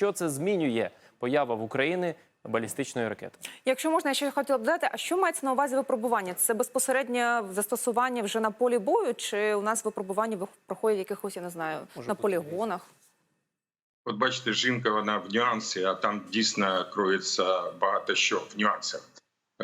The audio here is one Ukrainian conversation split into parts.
Що це змінює поява в Україні балістичної ракети? Якщо можна, я ще хотіла б додати, а що мається на увазі випробування? Це безпосереднє застосування вже на полі бою, чи у нас випробування проходять якихось, я не знаю, Може, на полігонах? От бачите, жінка вона в нюансі, а там дійсно кроється багато що в нюансах.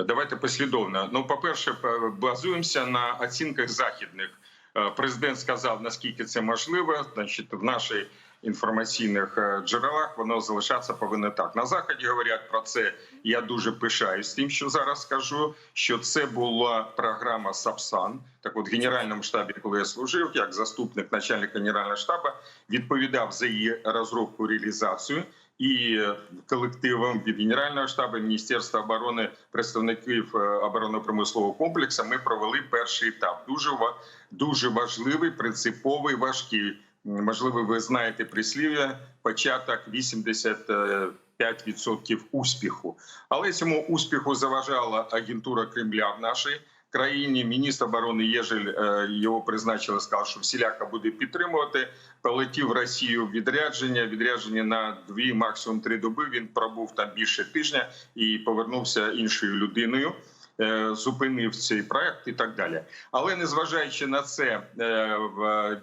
Давайте послідовно. Ну, по-перше, базуємося на оцінках західних. Е, Президент сказав, наскільки це можливо. Значить, в наших інформаційних е, джерелах воно залишатися повинно так. На заході говорять про це. Я дуже пишаюсь тим, що зараз скажу. Що це була програма САПСАН. Так, от в генеральному штабі, коли я служив, як заступник начальника генерального штабу, відповідав за її розробку реалізацію. І колективом від Генерального штабу Міністерства оборони представників е, оборонно-промислового комплексу ми провели перший етап. Дуже дуже важливий, принциповий, важкий. Можливо, ви знаєте прислів'я початок 85% успіху. Але цьому успіху заважала агентура Кремля в нашій країні. Міністр оборони Єжель е, його призначили, сказав, що всіляко буде підтримувати. Полетів в Росію відрядження. Відрядження на дві, максимум три доби. Він пробув там більше тижня і повернувся іншою людиною. Е, Зупинив цей проект і так далі. Але незважаючи на це, е,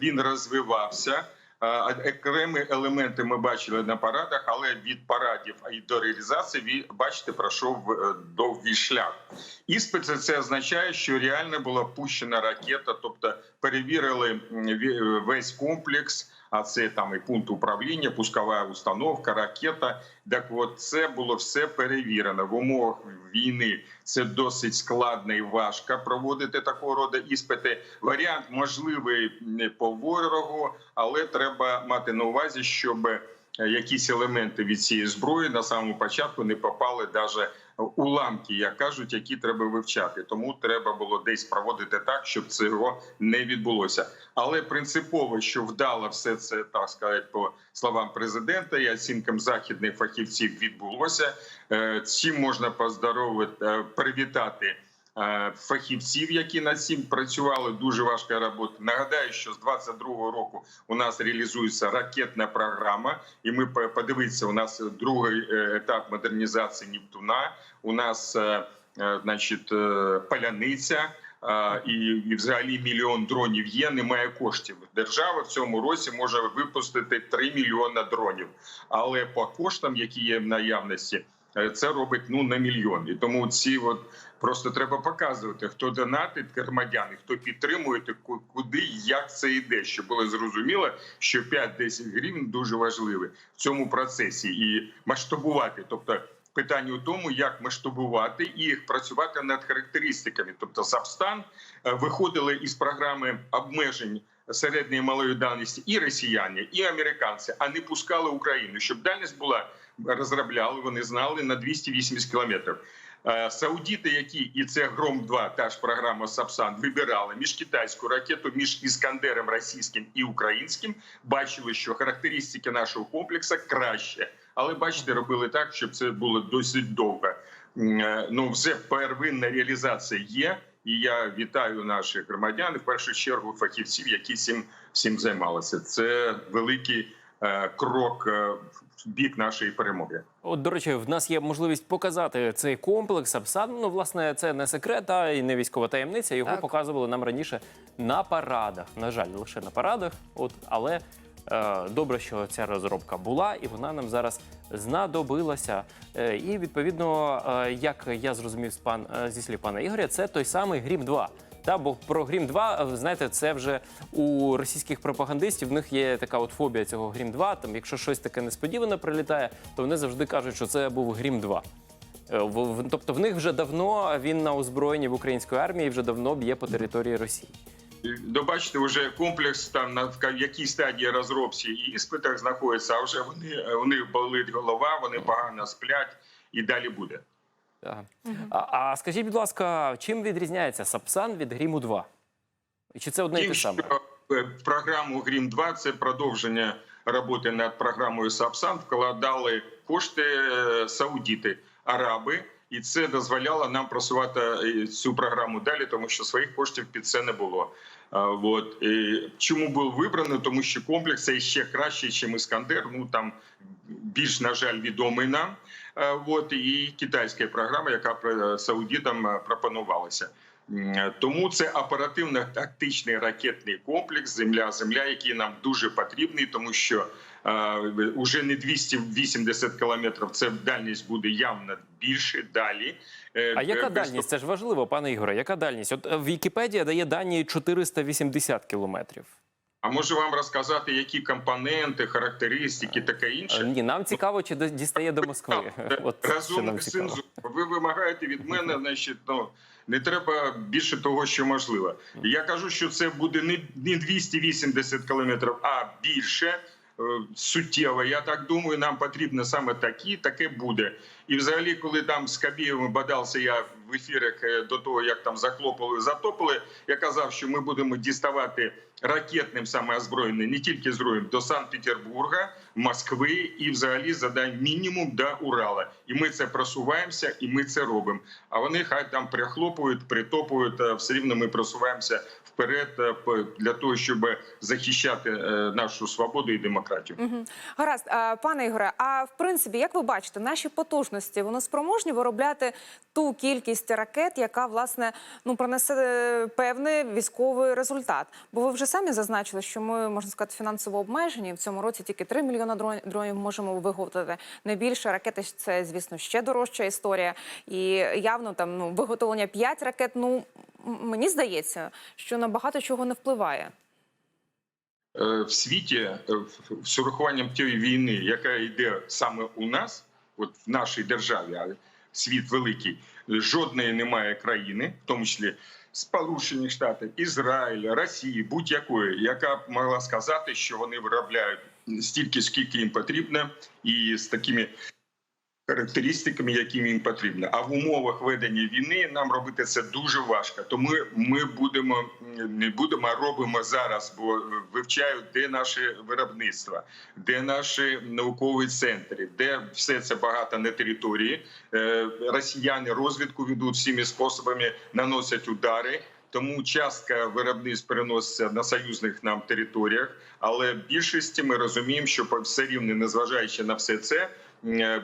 він розвивався. А, Окремі елементи ми бачили на парадах, але від парадів і до реалізації бачите, пройшов е, довгий шлях. Іспит це- означає, що реально була пущена ракета, тобто перевірили весь комплекс. А це там і пункт управління, пускова установка, ракета. Так, от це було все перевірено в умовах війни. Це досить складно і важко проводити такого роду іспити. Варіант можливий не по ворогу, але треба мати на увазі, щоб е, якісь елементи від цієї зброї на самому початку не попали навіть уламки, як кажуть, які треба вивчати. Тому треба було десь проводити так, щоб цього не відбулося. Але принципово, що вдало все це так сказати, по словам президента і оцінкам західних фахівців відбулося. Е, Цим можна поздоровити, е, привітати. Е, Фахівців, які над цим працювали, дуже важка робота. Нагадаю, що з 22-го року у нас реалізується ракетна програма, і ми по- подивіться, у нас другий е, етап модернізації Нептуна. У нас, е, значить, паляниця. І, і взагалі мільйон дронів є. Немає коштів. Держава в цьому році може випустити 3 мільйона дронів, але по коштам, які є в наявності, це робить ну на мільйон. І тому ці от просто треба показувати, хто донатить громадяни, хто підтримує, куди і як це йде, щоб було зрозуміло, що 5-10 гривень дуже важливі в цьому процесі і масштабувати, тобто. Питання у тому, як масштабувати і працювати над характеристиками. Тобто, Сабстан е, виходили із програми обмежень середньої малої дальності і росіяни, і американці, а не пускали Україну, щоб дальність була розробляли. Вони знали на 280 кілометрів. Е, Саудіти, які і це Гром 2 та ж програма Сапсан, вибирали між китайську ракету, між іскандером російським і українським, бачили, що характеристики нашого комплексу краще. Але бачите, робили так, щоб це було досить довго. Е, Ну, вже первинна реалізація є, і я вітаю наших громадян, в першу чергу фахівців, які цим всім займалися. Це великий е, крок бік нашої перемоги. От, до речі, в нас є можливість показати цей комплекс Апсан. Ну, власне, це не секрет, а і не військова таємниця. Його Так. показували нам раніше на парадах. На жаль, лише на парадах. От, але е, добре, що ця розробка була, і вона нам зараз знадобилася. Е, і відповідно, е, як я зрозумів з пан е, зі слів пана Ігоря, це той самий Грім 2 Та, бо про Грім 2 е, знаєте, це вже у російських пропагандистів. В них є така от фобія цього Грім 2 Там, якщо щось таке несподіване прилітає, то вони завжди кажуть, що це був Грім 2 Е, Тобто в них вже давно він на озброєнні в української армії вже давно б'є по території Росії. Ну, бачите, вже комплекс там на в якій стадії розробці і іспитах знаходиться, а вже вони у них болить голова, вони погано сплять і далі буде. Так. А, а скажіть, будь ласка, чим відрізняється Сапсан від Гріму 2? І Чи це одне і те саме? е, програму Грім 2 це продовження роботи над програмою Сапсан. Вкладали кошти е, саудіти, араби, і це дозволяло нам просувати е, цю програму далі, тому що своїх коштів під це не було. От і чому був вибраний? Тому що комплекс цей ще краще, ніж Іскандер. Ну там більш на жаль відомий нам. А, От і китайська програма, яка про- саудитам а, пропонувалася. Тому це оперативно-тактичний ракетний комплекс Земля-Земля, який нам дуже потрібний, тому що е, уже не 280 кілометрів. Це дальність буде явно більше далі. Е, А яка е, дальність? Це ж важливо, пане Ігоре. Яка дальність? От е, Вікіпедія дає дані 480 кілометрів. А можу вам розказати, які компоненти, характеристики, таке інше. Ні, нам цікаво, чи дістає до Москви. Разом цікаво. ви вимагаєте від мене, значить, ну не треба більше того, що можливо. Я кажу, що це буде не, не 280 кілометрів, а більше. е, Суттєво, я так думаю, нам потрібно саме такі, таке буде. І взагалі, коли там з Кабієвим бадався я в ефірах е, до того, як там захлопали, затопили, я казав, що ми будемо діставати ракетним саме озброєння, не тільки зброєм, до Санкт-Петербурга, Москви і взагалі задай мінімум до Урала. І ми це просуваємося, і ми це робимо. А вони хай там прихлопують, притопують. а Все рівно ми просуваємося вперед е, для того, щоб захищати е, нашу свободу і демократію. Мгм. Гаразд, пане Ігоре. А в принципі, як ви бачите, наші потужності вони спроможні виробляти ту кількість ракет, яка власне ну принесе е, певний військовий результат? Бо ви вже самі зазначили, що ми можна сказати фінансово обмежені. В цьому році тільки 3 мільйона дронів можемо виготовити. Найбільше ракети це, звісно, ще дорожча історія. І явно там ну виготовлення 5 ракет. Ну мені здається, що на багато чого не впливає. Е, в світі е, з урахуванням тієї війни, яка йде саме у нас, от в нашій державі, а світ великий, жодної немає країни, в тому числі Сполучені Штати, Ізраїль, Росії, будь-якої, яка б могла сказати, що вони виробляють стільки, скільки їм потрібно, і з такими характеристиками, якими їм потрібно. А в умовах ведення війни нам робити це дуже важко. Тому ми будемо не будемо, а робимо зараз, бо вивчають, де наше виробництво, де наші наукові центри, де все це багато на території. Е, Росіяни розвідку ведуть всіми способами, наносять удари. Тому частка виробництв переноситься на союзних нам територіях, але в більшості ми розуміємо, що по- все рівно, незважаючи на все це,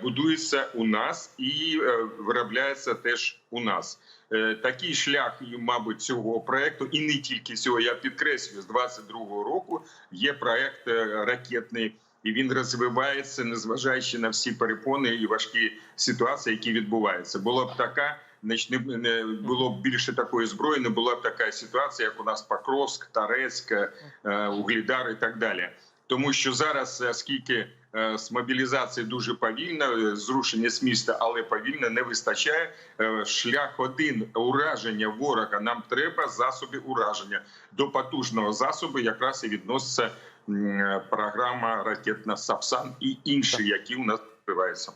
будується у нас і е, виробляється теж у нас. Е, Такий шлях, мабуть, цього проекту, і не тільки цього, я підкреслюю, з 22-го року є проект е, ракетний. І він розвивається, незважаючи на всі перепони і важкі ситуації, які відбуваються. Була б така, не, було б більше такої зброї, не була б така ситуація, як у нас Покровськ, Тарецьк, е, Углідар і так далі. Тому що зараз, оскільки е, з мобілізації дуже повільно, е, зрушення з міста, але повільно не вистачає. Е, Шлях один ураження ворога. Нам треба засоби ураження. До потужного засобу якраз і відноситься програма ракетна Сапсан і інші, які у нас відбуваються.